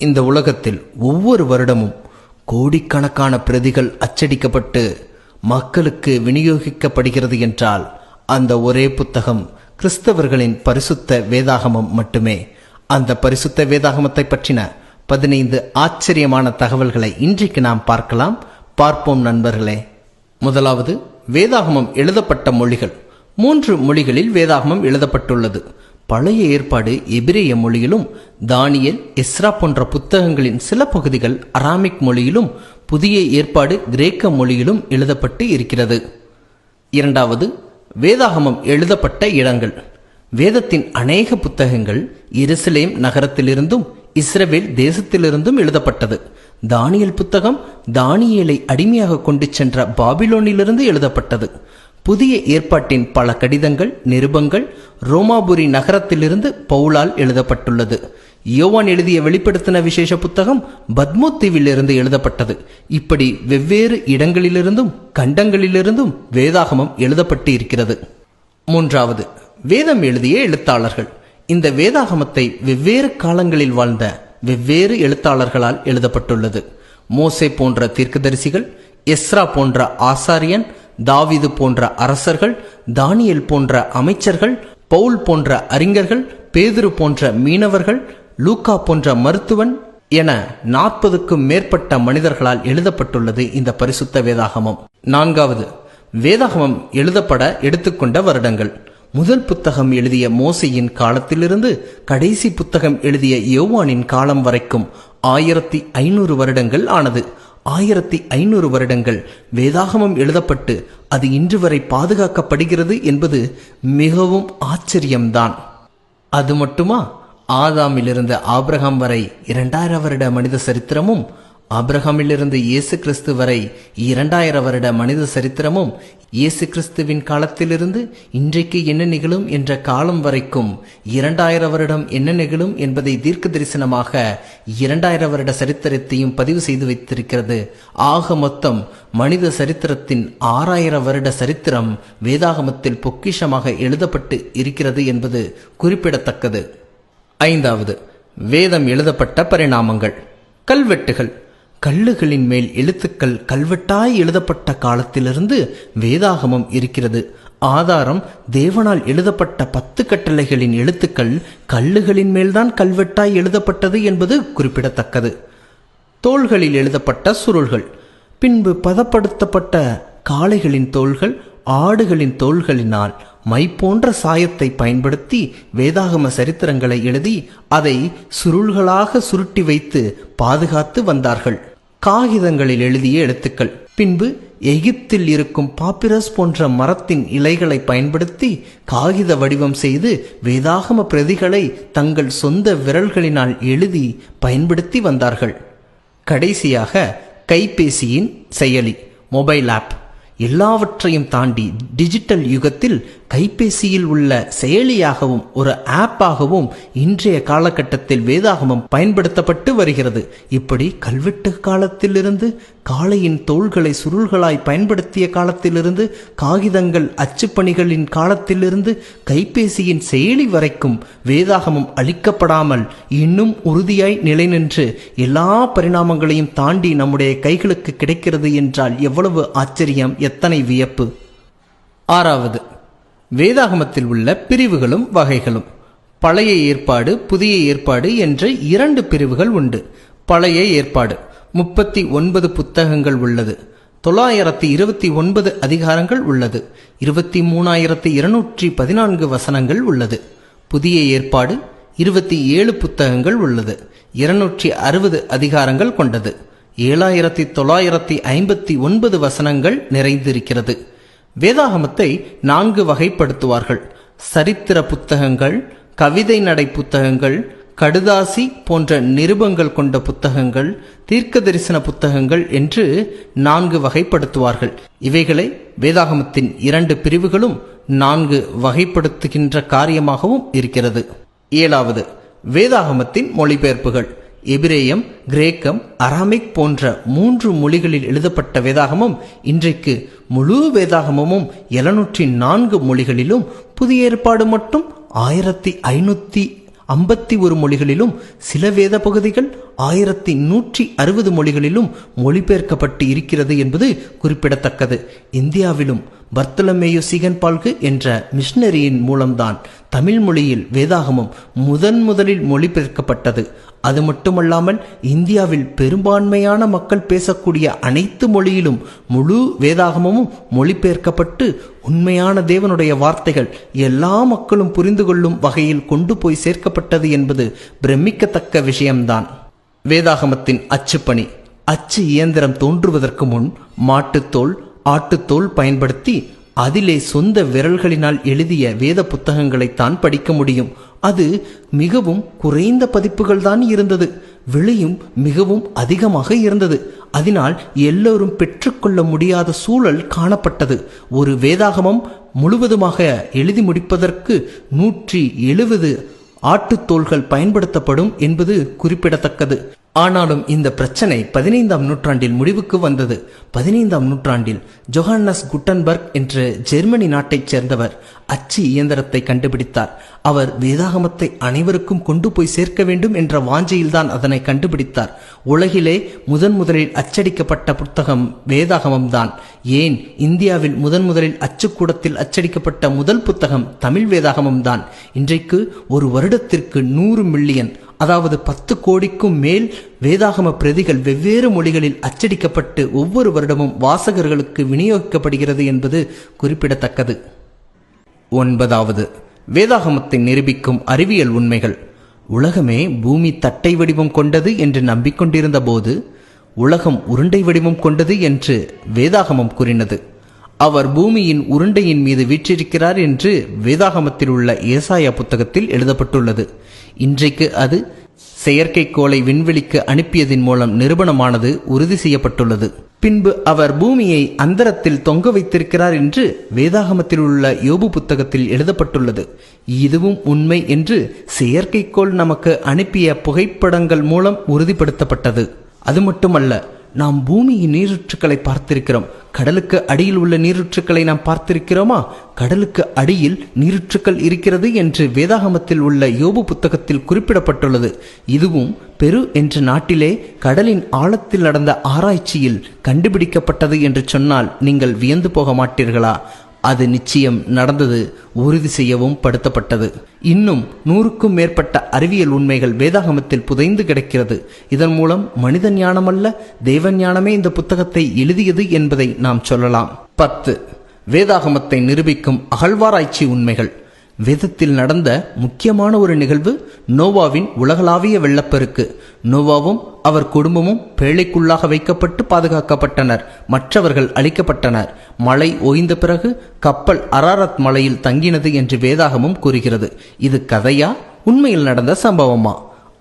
இந்த உலகத்தில் ஒவ்வொரு வருடமும் கோடிக்கணக்கான பிரதிகள் அச்சடிக்கப்பட்டு மக்களுக்கு விநியோகிக்கப்படுகிறது என்றால் அந்த ஒரே புத்தகம் கிறிஸ்தவர்களின் பரிசுத்த வேதாகமம் மட்டுமே. அந்த பரிசுத்த வேதாகமத்தை பற்றின பதினைந்து ஆச்சரியமான தகவல்களை இன்றைக்கு நாம் பார்க்கலாம். பார்ப்போம் நண்பர்களே. முதலாவது வேதாகமம் எழுதப்பட்ட மொழிகள். மூன்று மொழிகளில் வேதாகமம் எழுதப்பட்டுள்ளது. பழைய ஏற்பாடு எபிரேய மொழியிலும் தானியல் எஸ்ரா போன்ற புத்தகங்களின் சில பகுதிகள் அராமிக் மொழியிலும் புதிய ஏற்பாடு கிரேக்க மொழியிலும் எழுதப்பட்டு இருக்கிறது. இரண்டாவது வேதாகமம் எழுதப்பட்ட இடங்கள். வேதத்தின் அநேக புத்தகங்கள் எருசலேம் நகரத்திலிருந்தும் இஸ்ரவேல் தேசத்திலிருந்தும் எழுதப்பட்டது. தானியல் புத்தகம் தானியலை அடிமையாக கொண்டு சென்ற பாபிலோனிலிருந்து எழுதப்பட்டது. புதிய ஏற்பாட்டின் பல கடிதங்கள் நிருபங்கள் ரோமாபுரி நகரத்திலிருந்து பவுலால் எழுதப்பட்டுள்ளது. யோவான் எழுதிய வெளிப்படுத்தின விசேஷ புத்தகம் பத்மோத்தீவிலிருந்து எழுதப்பட்டது. இப்படி வெவ்வேறு இடங்களிலிருந்தும் கண்டங்களிலிருந்தும் வேதாகமம் எழுதப்பட்டு இருக்கிறது மூன்றாவது வேதம் எழுதிய எழுத்தாளர்கள். இந்த வேதாகமத்தை வெவ்வேறு காலங்களில் வாழ்ந்த வெவ்வேறு எழுத்தாளர்களால் எழுதப்பட்டுள்ளது. மோசே போன்ற தீர்க்கதரிசிகள் எஸ்ரா போன்ற ஆசாரியன் தாவீது போன்ற அரசர்கள் தானியல் போன்ற அமைச்சர்கள் பவுல் போன்ற அறிஞர்கள் பேதுரு போன்ற மீனவர்கள் லூக்கா போன்ற மருத்துவன் என நாற்பதுக்கும் மேற்பட்ட மனிதர்களால் எழுதப்பட்டுள்ளது இந்த பரிசுத்த வேதாகமம். நான்காவது வேதாகமம் எழுதப்பட எடுத்துக்கொண்ட வருடங்கள். முதல் புத்தகம் எழுதிய மோசையின் காலத்திலிருந்து கடைசி புத்தகம் எழுதிய யோவானின் காலம் வரைக்கும் ஆயிரத்தி ஐநூறு வருடங்கள் ஆனது. ஆயிரத்தி ஐநூறு வருடங்கள் வேதாகமம் எழுதப்பட்டு அது இன்று வரை பாதுகாக்கப்படுகிறது என்பது மிகவும் ஆச்சரியம்தான். அது மட்டுமா? ஆதாமிலிருந்து ஆப்ரஹாம் வரை இரண்டாயிரம் வருட மனித சரித்திரமும் ஆபிரகாமிலிருந்து இயேசு கிறிஸ்து வரை இரண்டாயிரம் வருட மனித சரித்திரமும் இயேசு கிறிஸ்துவின் காலத்திலிருந்து இன்றைக்கு என்ன நிகழும் என்ற காலம் வரைக்கும் இரண்டாயிரம் வருடம் என்ன நிகழும் என்பதை தீர்க்க தரிசனமாக இரண்டாயிரம் வருட சரித்திரத்தையும் பதிவு செய்து வைத்திருக்கிறது. ஆக மொத்தம் மனித சரித்திரத்தின் ஆறாயிரம் வருட சரித்திரம் வேதாகமத்தில் பொக்கிஷமாக எழுதப்பட்டு இருக்கிறது என்பது குறிப்பிடத்தக்கது. ஐந்தாவது வேதம் எழுதப்பட்ட பரிணாமங்கள். கல்வெட்டுகள். கல்லுகளின் மேல் எழுத்துக்கள் கல்வெட்டாய் எழுதப்பட்ட காலத்திலிருந்து வேதாகமம் இருக்கிறது. ஆதாரம் தேவனால் எழுதப்பட்ட பத்து கட்டளைகளின் எழுத்துக்கள் கல்லுகளின் மேல்தான் கல்வெட்டாய் எழுதப்பட்டது என்பது குறிப்பிடத்தக்கது. தோள்களில் எழுதப்பட்ட சுருள்கள் பின்பு பதப்படுத்தப்பட்ட காளைகளின் தோள்கள் ஆடுகளின் தோள்களினால் மை போன்ற சாயத்தை பயன்படுத்தி வேதாகம சரித்திரங்களை எழுதி அதை சுருள்களாக சுருட்டி வைத்து பாதுகாத்து வந்தார்கள். காகிதங்களில் எழுதிய எழுத்துக்கள். பின்பு எகிப்தில் இருக்கும் பாப்பிரஸ் போன்ற மரத்தின் இலைகளை பயன்படுத்தி காகித வடிவம் செய்து வேதாகம பிரதிகளை தங்கள் சொந்த விரல்களினால் எழுதி பயன்படுத்தி வந்தார்கள். கடைசியாக கைபேசியின் செயலி மொபைல் ஆப் எல்லாவற்றையும் தாண்டி டிஜிட்டல் யுகத்தில் கைபேசியில் உள்ள செயலியாகவும் ஒரு ஆப்பாகவும் இன்றைய காலகட்டத்தில் வேதாகமம் பயன்படுத்தப்பட்டு வருகிறது. இப்படி கல்வெட்டு காலத்திலிருந்து காளையின் தோள்களை சுருள்களாய் பயன்படுத்திய காலத்திலிருந்து காகிதங்கள் அச்சுப்பணிகளின் காலத்திலிருந்து கைபேசியின் செயலி வரைக்கும் வேதாகமம் அழிக்கப்படாமல் இன்னும் உறுதியாய் நிலைநின்று எல்லா பரிணாமங்களையும் தாண்டி நம்முடைய கைகளுக்கு கிடைக்கிறது என்றால் எவ்வளவு ஆச்சரியம் எத்தனை வியப்பு. ஆறாவது வேதாகமத்தில் உள்ள பிரிவுகளும் வகைகளும். பழைய ஏற்பாடு புதிய ஏற்பாடு என்ற இரண்டு பிரிவுகள் உண்டு. பழைய ஏற்பாடு. முப்பத்தி ஒன்பது புத்தகங்கள் உள்ளது. தொள்ளாயிரத்தி இருபத்தி ஒன்பது அதிகாரங்கள் உள்ளது. இருபத்தி மூணாயிரத்தி இருநூற்றி பதினான்கு வசனங்கள் உள்ளது. புதிய ஏற்பாடு இருபத்தி ஏழு புத்தகங்கள் உள்ளது. இருநூற்றி அறுபது அதிகாரங்கள் கொண்டது. ஏழாயிரத்தி தொள்ளாயிரத்தி ஐம்பத்தி ஒன்பது வசனங்கள் நிறைந்திருக்கிறது. வேதாகமத்தை நான்கு வகைப்படுத்துவார்கள். சரித்திர புத்தகங்கள் கவிதை நடை புத்தகங்கள் கடுதாசி போன்ற நிருபங்கள் கொண்ட புத்தகங்கள் தீர்க்க தரிசன புத்தகங்கள் என்று நான்கு வகைப்படுத்துவார்கள். இவைகளை வேதாகமத்தின் இரண்டு பிரிவுகளும் நான்கு வகைப்படுத்துகின்ற காரியமாகவும் இருக்கிறது. ஏழாவது வேதாகமத்தின் மொழிபெயர்ப்புகள். எபிரேயம் கிரேக்கம் அராமிக் போன்ற மூன்று மொழிகளில் எழுதப்பட்ட வேதாகமம் இன்றைக்கு முழு வேதாகமமும் எழுநூற்றி நான்கு மொழிகளிலும் புதிய ஏற்பாடு மட்டும் ஆயிரத்தி ஐநூத்தி ஐம்பத்தி ஒரு மொழிகளிலும் சில வேத பகுதிகள் ஆயிரத்தி நூற்றி அறுபது மொழிகளிலும் மொழிபெயர்க்கப்பட்டு இருக்கிறது என்பது குறிப்பிடத்தக்கது. இந்தியாவிலும் பர்த்தலமேயு சிகன் பால்கு என்ற மிஷனரியின் மூலம்தான் தமிழ் மொழியில் வேதாகமம் முதன் முதலில் மொழிபெயர்க்கப்பட்டது. அது மட்டுமல்லாமல் இந்தியாவில் பெரும்பான்மையான மக்கள் பேசக்கூடிய அனைத்து மொழியிலும் முழு வேதாகமும் மொழிபெயர்க்கப்பட்டு உண்மையான தேவனுடைய வார்த்தைகள் எல்லா மக்களும் புரிந்து கொள்ளும் வகையில் கொண்டு போய் சேர்க்கப்பட்டது என்பது பிரமிக்கத்தக்க விஷயம்தான். வேதாகமத்தின் அச்சுப்பணி. அச்சு இயந்திரம் தோன்றுவதற்கு முன் மாட்டுத்தோல் ஆட்டுத்தோல் பயன்படுத்தி அதிலே சொந்த விரல்களினால் எழுதிய வேத புத்தகங்களைத்தான் படிக்க முடியும். அது மிகவும் குறைந்த பதிப்புகள் தான் இருந்தது. விலையும் மிகவும் அதிகமாக இருந்தது. அதனால் எல்லோரும் பெற்றுக்கொள்ள முடியாத சூழல் காணப்பட்டது. ஒரு வேதாகமம் முழுவதுமாக எழுதி முடிப்பதற்கு நூற்றி எழுபது ஆட்டுத்தோள்கள் பயன்படுத்தப்படும் என்பது குறிப்பிடத்தக்கது. ஆனாலும் இந்த பிரச்சனை பதினைந்தாம் நூற்றாண்டில் முடிவுக்கு வந்தது. பதினைந்தாம் நூற்றாண்டில் ஜொஹானஸ் குட்டன்பர்க் என்ற ஜெர்மனி நாட்டைச் சேர்ந்தவர் அச்சு இயந்திரத்தை கண்டுபிடித்தார். அவர் வேதாகமத்தை அனைவருக்கும் கொண்டு போய் சேர்க்க வேண்டும் என்ற வாஞ்சையில்தான் அதனை கண்டுபிடித்தார். உலகிலே முதன் முதலில் அச்சடிக்கப்பட்ட புத்தகம் வேதாகமம்தான். ஏன்? இந்தியாவில் முதன் முதலில் அச்சுக்கூடத்தில் அச்சடிக்கப்பட்ட முதல் புத்தகம் தமிழ் வேதாகமம்தான். இன்றைக்கு ஒரு வருடத்திற்கு நூறு மில்லியன் அதாவது பத்து கோடிக்கும் மேல் வேதாகம பிரதிகள் வெவ்வேறு மொழிகளில் அச்சடிக்கப்பட்டு ஒவ்வொரு வருடமும் வாசகர்களுக்கு விநியோகிக்கப்படுகிறது என்பது குறிப்பிடத்தக்கது. ஒன்பதாவது. வேதாகமத்தை நிரூபிக்கும் அறிவியல் உண்மைகள். உலகமே பூமி தட்டை வடிவம் கொண்டது என்று நம்பிக்கொண்டிருந்த போது உலகம் உருண்டை வடிவம் கொண்டது என்று வேதாகமம் கூறினது. அவர் பூமியின் உருண்டையின் மீது வீற்றிருக்கிறார் என்று வேதாகமத்தில் உள்ள ஏசாயா புத்தகத்தில் எழுதப்பட்டுள்ளது. இன்றைக்கு அது செயற்கைக்கோளை விண்வெளிக்கு அனுப்பியதின் மூலம் நிரூபணமானது உறுதி செய்யப்பட்டுள்ளது. பின்பு அவர் பூமியை அந்தரத்தில் தொங்க வைத்திருக்கிறார் என்று வேதாகமத்தில் உள்ள யோபு புத்தகத்தில் எழுதப்பட்டுள்ளது. இதுவும் உண்மை என்று செயற்கைக்கோள் நமக்கு அனுப்பிய புகைப்படங்கள் மூலம் உறுதிப்படுத்தப்பட்டது. அது மட்டுமல்ல நாம் பூமியின் நீரூற்றுக்களை பார்த்திருக்கிறோம். கடலுக்கு அடியில் உள்ள நீரூற்றுக்களை நாம் பார்த்திருக்கிறோமா? கடலுக்கு அடியில் நீரூற்றுக்கள் இருக்கிறது என்று வேதாகமத்தில் உள்ள யோபு புத்தகத்தில் குறிப்பிடப்பட்டுள்ளது. இதுவும் பெரு என்ற நாட்டிலே கடலின் ஆழத்தில் நடந்த ஆராய்ச்சியில் கண்டுபிடிக்கப்பட்டது என்று சொன்னால் நீங்கள் வியந்து போக மாட்டீர்களா? அது நிச்சயம் நடந்தது உறுதி செய்யவும் படுத்தப்பட்டது. இன்னும் நூறுக்கும் மேற்பட்ட அறிவியல் உண்மைகள் வேதாகமத்தில் புதைந்து கிடக்கிறது. இதன் மூலம் மனித ஞானமல்ல தெய்வ ஞானமே இந்த புத்தகத்தை எழுதியது என்பதை நாம் சொல்லலாம். பத்து. வேதாகமத்தை நிரூபிக்கும் அகழ்வாராய்ச்சி உண்மைகள். வேதத்தில் நடந்த முக்கியமான ஒரு நிகழ்வு நோவாவின் உலகளாவிய வெள்ளப்பெருக்கு. நோவாவும் அவர் குடும்பமும் பேழைக்குள்ளாக வைக்கப்பட்டு பாதுகாக்கப்பட்டனர். மற்றவர்கள் அழிக்கப்பட்டனர். மழை ஓய்ந்த பிறகு கப்பல் அராரத் மலையில் தங்கினது என்று வேதாகமும் கூறுகிறது. இது கதையா? உண்மையில் நடந்த சம்பவமா?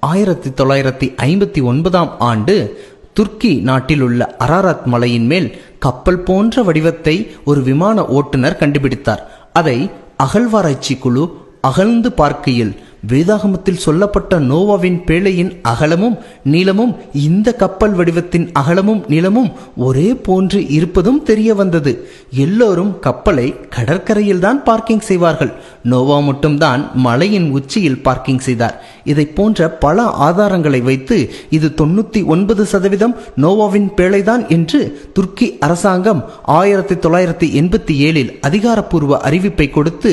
ஆயிரத்தி தொள்ளாயிரத்தி ஐம்பத்தி ஒன்பதாம் ஆண்டு துர்க்கி நாட்டில் உள்ள அராரத் மலையின் மேல் கப்பல் போன்ற வடிவத்தை ஒரு விமான ஓட்டுநர் கண்டுபிடித்தார். அதை அகழ்வாராய்ச்சி குழு அகழ்ந்து பார்க்கையில் வேதாகமத்தில் சொல்லப்பட்ட நோவாவின் பேழையின் அகலமும் நீளமும் இந்த கப்பல் வடிவத்தின் அகலமும் நீளமும் ஒரே போன்று இருப்பதும் தெரிய வந்தது. எல்லோரும் கப்பலை கடற்கரையில் தான் பார்க்கிங் செய்வார்கள். நோவா மட்டும்தான் மலையின் உச்சியில் பார்க்கிங் செய்தார். இதை போன்ற பல ஆதாரங்களை வைத்து இது தொண்ணூத்தி ஒன்பது சதவீதம் நோவாவின் பேழைதான் என்று துர்க்கி அரசாங்கம் ஆயிரத்தி தொள்ளாயிரத்தி எண்பத்தி ஏழில் அதிகாரப்பூர்வ அறிவிப்பை கொடுத்து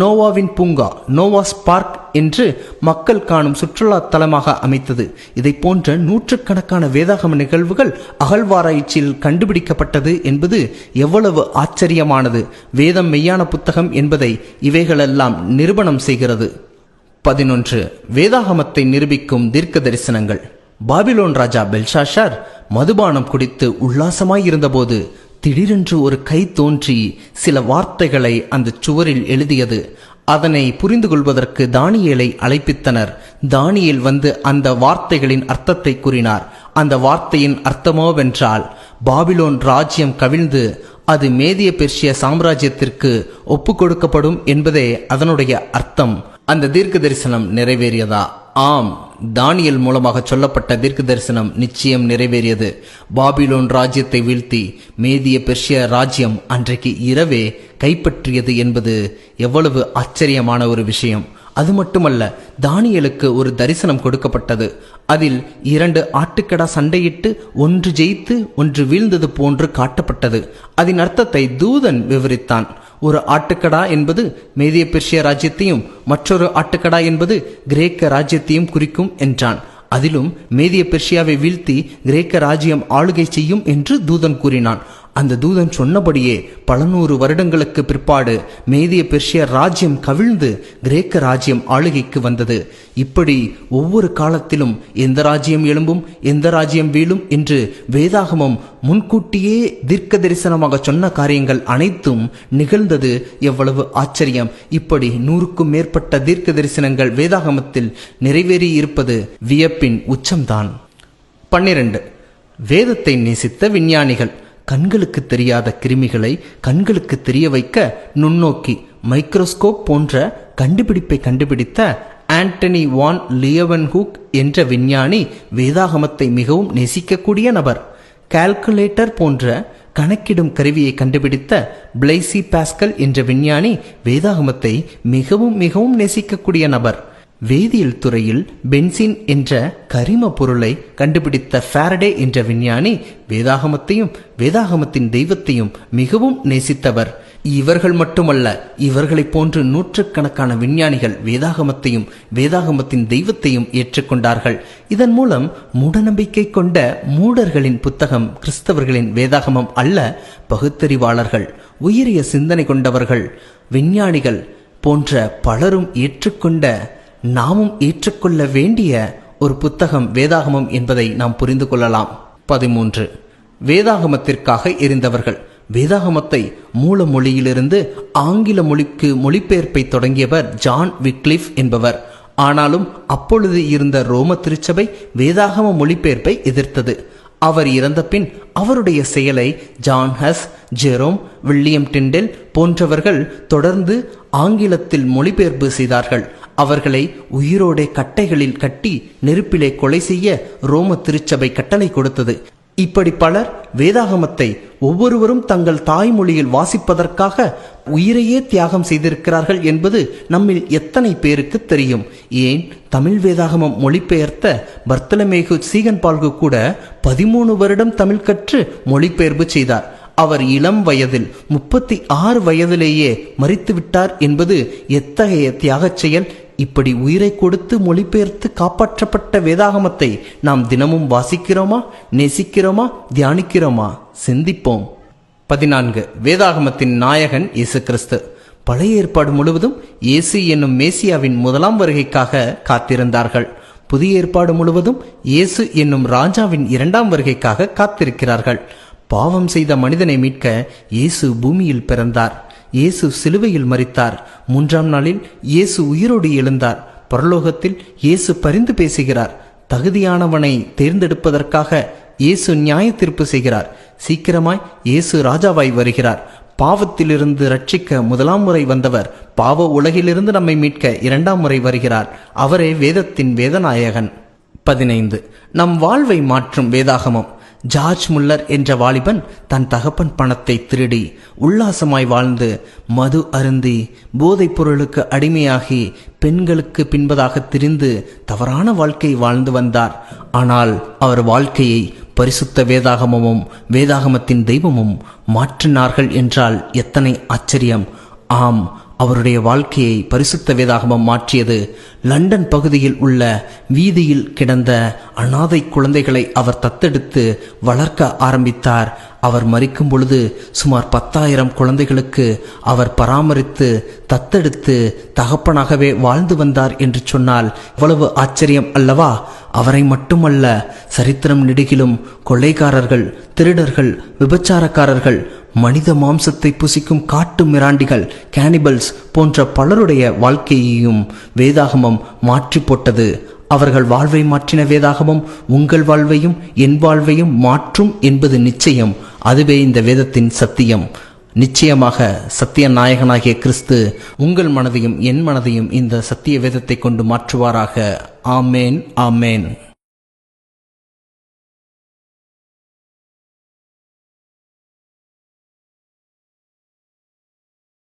நோவாவின் பூங்கா நோவாஸ் பார்க் என்று மக்கள் காணும் சுற்றுலா தலமாக அமைத்தது. இதை போன்ற நூற்றுக்கணக்கான வேதாகம நிகழ்வுகள் அகழ்வாராய்ச்சியில் கண்டுபிடிக்கப்பட்டது என்பது எவ்வளவு ஆச்சரியமானது. வேதம் மெய்யான புத்தகம் என்பதை இவைகளெல்லாம் நிரூபணம் செய்கிறது. பதினொன்று. வேதாகமத்தை நிரூபிக்கும் தீர்க்க தரிசனங்கள் பாபிலோன் ராஜா பெல்ஷாஷார் மதுபானம் குடித்து உல்லாசமாய் இருந்தபோது திடீரென்று ஒரு கை தோன்றி சில வார்த்தைகளை அந்த சுவரில் எழுதியது. அதனை புரிந்து கொள்வதற்கு தானியலை அழைப்பித்தனர். தானியல் வந்து அந்த வார்த்தைகளின் அர்த்தத்தை கூறினார். அந்த வார்த்தையின் அர்த்தமோவென்றால் பாபிலோன் ராஜ்யம் கவிழ்ந்து அது மேதிய பெர்ஷிய சாம்ராஜ்யத்திற்கு ஒப்பு கொடுக்கப்படும் என்பதே அதனுடைய அர்த்தம். அந்த தீர்க்க தரிசனம் நிறைவேறியதா? ஆம். தானியல் மூலமாக சொல்லப்பட்ட தீர்க்க தரிசனம் நிச்சயம் நிறைவேறியது. பாபிலோன் ராஜ்யத்தை வீழ்த்தி மேதிய பெர்ஷிய ராஜ்யம் அன்றைக்கு இரவே கைப்பற்றியது என்பது எவ்வளவு ஆச்சரியமான ஒரு விஷயம். அது மட்டுமல்ல தானியலுக்கு ஒரு தரிசனம் கொடுக்கப்பட்டது. அதில் இரண்டு ஆட்டுக்கடா சண்டையிட்டு ஒன்று ஜெயித்து ஒன்று வீழ்ந்தது போன்று காட்டப்பட்டது. அதன் அர்த்தத்தை தூதன் விவரித்தான். ஒரு ஆட்டுக்கடா என்பது மேதிய பெர்ஷிய ராஜ்யத்தையும் மற்றொரு ஆட்டுக்கடா என்பது கிரேக்க ராஜ்யத்தையும் குறிக்கும் என்றான். அதிலும் மேதிய பெர்ஷியாவை வீழ்த்தி கிரேக்க ராஜ்யம் ஆளுகை செய்யும் என்று தூதன் கூறினான். அந்த தூதன் சொன்னபடியே பல நூறு வருடங்களுக்கு பிற்பாடு மேதிய பெர்ஷிய ராஜ்யம் கவிழ்ந்து கிரேக்க ராஜ்யம் ஆளுகைக்கு வந்தது. இப்படி ஒவ்வொரு காலத்திலும் எந்த ராஜ்யம் எழும்பும் எந்த ராஜ்யம் வீழும் என்று வேதாகமம் முன்கூட்டியே தீர்க்க தரிசனமாக சொன்ன காரியங்கள் அனைத்தும் நிகழ்ந்தது. எவ்வளவு ஆச்சரியம்! இப்படி நூறுக்கும் மேற்பட்ட தீர்க்க தரிசனங்கள் வேதாகமத்தில் நிறைவேறி இருப்பது வியப்பின் உச்சம்தான். பன்னிரண்டு. வேதத்தை நேசித்த விஞ்ஞானிகள். கண்களுக்கு தெரியாத கிருமிகளை கண்களுக்கு தெரிய வைக்க நுண்ணோக்கி மைக்ரோஸ்கோப் போன்ற கண்டுபிடிப்பை கண்டுபிடித்த ஆண்டனி வான் லியவன்ஹூக் என்ற விஞ்ஞானி வேதாகமத்தை மிகவும் நேசிக்கக்கூடிய நபர். கால்குலேட்டர் போன்ற கணக்கிடும் கருவியை கண்டுபிடித்த பிளைசி பாஸ்கல் என்ற விஞ்ஞானி வேதாகமத்தை மிகவும் மிகவும் நேசிக்கக்கூடிய நபர். வேதியியல் துறையில் பென்சின் என்ற கரிம பொருளை கண்டுபிடித்த ஃபாரடே என்ற விஞ்ஞானி வேதாகமத்தையும் வேதாகமத்தின் தெய்வத்தையும் மிகவும் நேசித்தவர். இவர்கள் மட்டுமல்ல இவர்களைப் போன்று நூற்றுக்கணக்கான விஞ்ஞானிகள் வேதாகமத்தையும் வேதாகமத்தின் தெய்வத்தையும் ஏற்றுக்கொண்டார்கள். இதன் மூலம் மூடநம்பிக்கை கொண்ட மூடர்களின் புத்தகம் கிறிஸ்தவர்களின் வேதாகமம் அல்ல பகுத்தறிவாளர்கள் உயரிய சிந்தனை கொண்டவர்கள் விஞ்ஞானிகள் போன்ற பலரும் ஏற்றுக்கொண்ட நாமும் ஏற்றுக்கொள்ள வேண்டிய ஒரு புத்தகம் வேதாகமம் என்பதை நாம் புரிந்து கொள்ளலாம். பதிமூன்று. வேதாகமத்திற்காக எரிந்தவர்கள். வேதாகமத்தை மூல மொழியிலிருந்து ஆங்கில மொழிக்கு மொழிபெயர்ப்பை தொடங்கியவர் ஜான் விக்லிஃப் என்பவர். ஆனாலும் அப்பொழுது இருந்த ரோம திருச்சபை வேதாகம மொழிபெயர்ப்பை எதிர்த்தது. அவர் இறந்த பின் அவருடைய செயலை John Hus Jerome William Tyndale போன்றவர்கள் தொடர்ந்து ஆங்கிலத்தில் மொழிபெயர்ப்பு செய்தார்கள். அவர்களை உயிரோடே கட்டைகளில் கட்டி நெருப்பிலே கொலை செய்ய ரோம திருச்சபை கட்டளை கொடுத்தது. இப்படி பலர் வேதாகமத்தை ஒவ்வொருவரும் தங்கள் தாய்மொழியில் வாசிப்பதற்காக உயிரையே தியாகம் செய்திருக்கிறார்கள் என்பது நம்மில் எத்தனை பேருக்கு தெரியும். ஏன்? தமிழ் வேதாகமம் மொழிபெயர்த்த பர்த்தலமேகு சீகன் பால்கு கூட பதிமூணு வருடம் தமிழ் கற்று மொழிபெயர்ப்பு செய்தார். அவர் இளம் வயதில் முப்பத்தி ஆறு வயதிலேயே மறித்து விட்டார் என்பது எத்தகைய தியாகச் செயல்? இப்படி உயிரை கொடுத்து மொழிபெயர்த்து காப்பாற்றப்பட்ட வேதாகமத்தை நாம் தினமும் வாசிக்கிறோமா நேசிக்கிறோமா தியானிக்கிறோமா? சிந்திப்போம். பதினான்கு. வேதாகமத்தின் நாயகன் இயேசு கிறிஸ்து பழைய ஏற்பாடு முழுவதும் இயேசு என்னும் மேசியாவின் முதலாம் வருகைக்காக காத்திருந்தார்கள். புதிய ஏற்பாடு முழுவதும் இயேசு என்னும் ராஜாவின் இரண்டாம் வருகைக்காக காத்திருக்கிறார்கள். பாவம் செய்த மனிதனை மீட்க இயேசு பூமியில் பிறந்தார். இயேசு சிலுவையில் மறித்தார் மூன்றாம் நாளில் இயேசு உயிரோடு எழுந்தார். பரலோகத்தில் இயேசு பரிந்து பேசுகிறார். தகுதியானவனை தேர்ந்தெடுப்பதற்காக இயேசு நியாய தீர்ப்பு செய்கிறார். சீக்கிரமாய் இயேசு ராஜாவாய் வருகிறார். பாவத்திலிருந்து ரட்சிக்க முதலாம் முறை வந்தவர் பாவ உலகிலிருந்து நம்மை மீட்க இரண்டாம் முறை வருகிறார். அவரே வேதத்தின் வேதநாயகன். பதினைந்து. நம் வாழ்வை மாற்றும் வேதாகமம். ஜார்ஜ் முல்லர் என்ற வாலிபன் தன் தகப்பன் பணத்தை திருடி உல்லாசமாய் வாழ்ந்து மது அருந்தி போதைப் பொருளுக்கு அடிமையாகி பெண்களுக்கு பின்பதாக திரிந்து தவறான வாழ்க்கை வாழ்ந்து வந்தார். ஆனால் அவர் வாழ்க்கையை பரிசுத்த வேதாகமமும் வேதாகமத்தின் தெய்வமும் மாற்றினார்கள் என்றால் எத்தனை ஆச்சரியம். ஆம் அவருடைய வாழ்க்கையை பரிசுத்த வேதாகமம் மாற்றியது. லண்டன் பகுதியில் உள்ள வீதியில் கிடந்த அனாதை குழந்தைகளை அவர் தத்தெடுத்து வளர்க்க ஆரம்பித்தார். அவர் மறிக்கும் பொழுது சுமார் பத்தாயிரம் குழந்தைகளுக்கு அவர் பராமரித்து தத்தெடுத்து தகப்பனாகவே வாழ்ந்து வந்தார் என்று சொன்னால் இவ்வளவு ஆச்சரியம் அல்லவா? அவரை மட்டுமல்ல சரித்திரம் நெடுகிலும் கொள்ளைக்காரர்கள் திருடர்கள் விபச்சாரக்காரர்கள் மனித மாம்சத்தை புசிக்கும் காட்டு மிராண்டிகள் கேனிபல்ஸ் போன்ற பலருடைய வாழ்க்கையையும் வேதாகமம் மாற்றி போட்டது. அவர்கள் வாழ்வை மாற்றின வேதாகமம் உங்கள் வாழ்வையும் என் வாழ்வையும் மாற்றும் என்பது நிச்சயம். அதுவே இந்த வேதத்தின் சத்தியம். நிச்சயமாக சத்திய நாயகனாகிய கிறிஸ்து உங்கள் மனதையும் என் மனதையும் இந்த சத்திய வேதத்தை கொண்டு மாற்றுவாராக. ஆமேன் ஆமேன்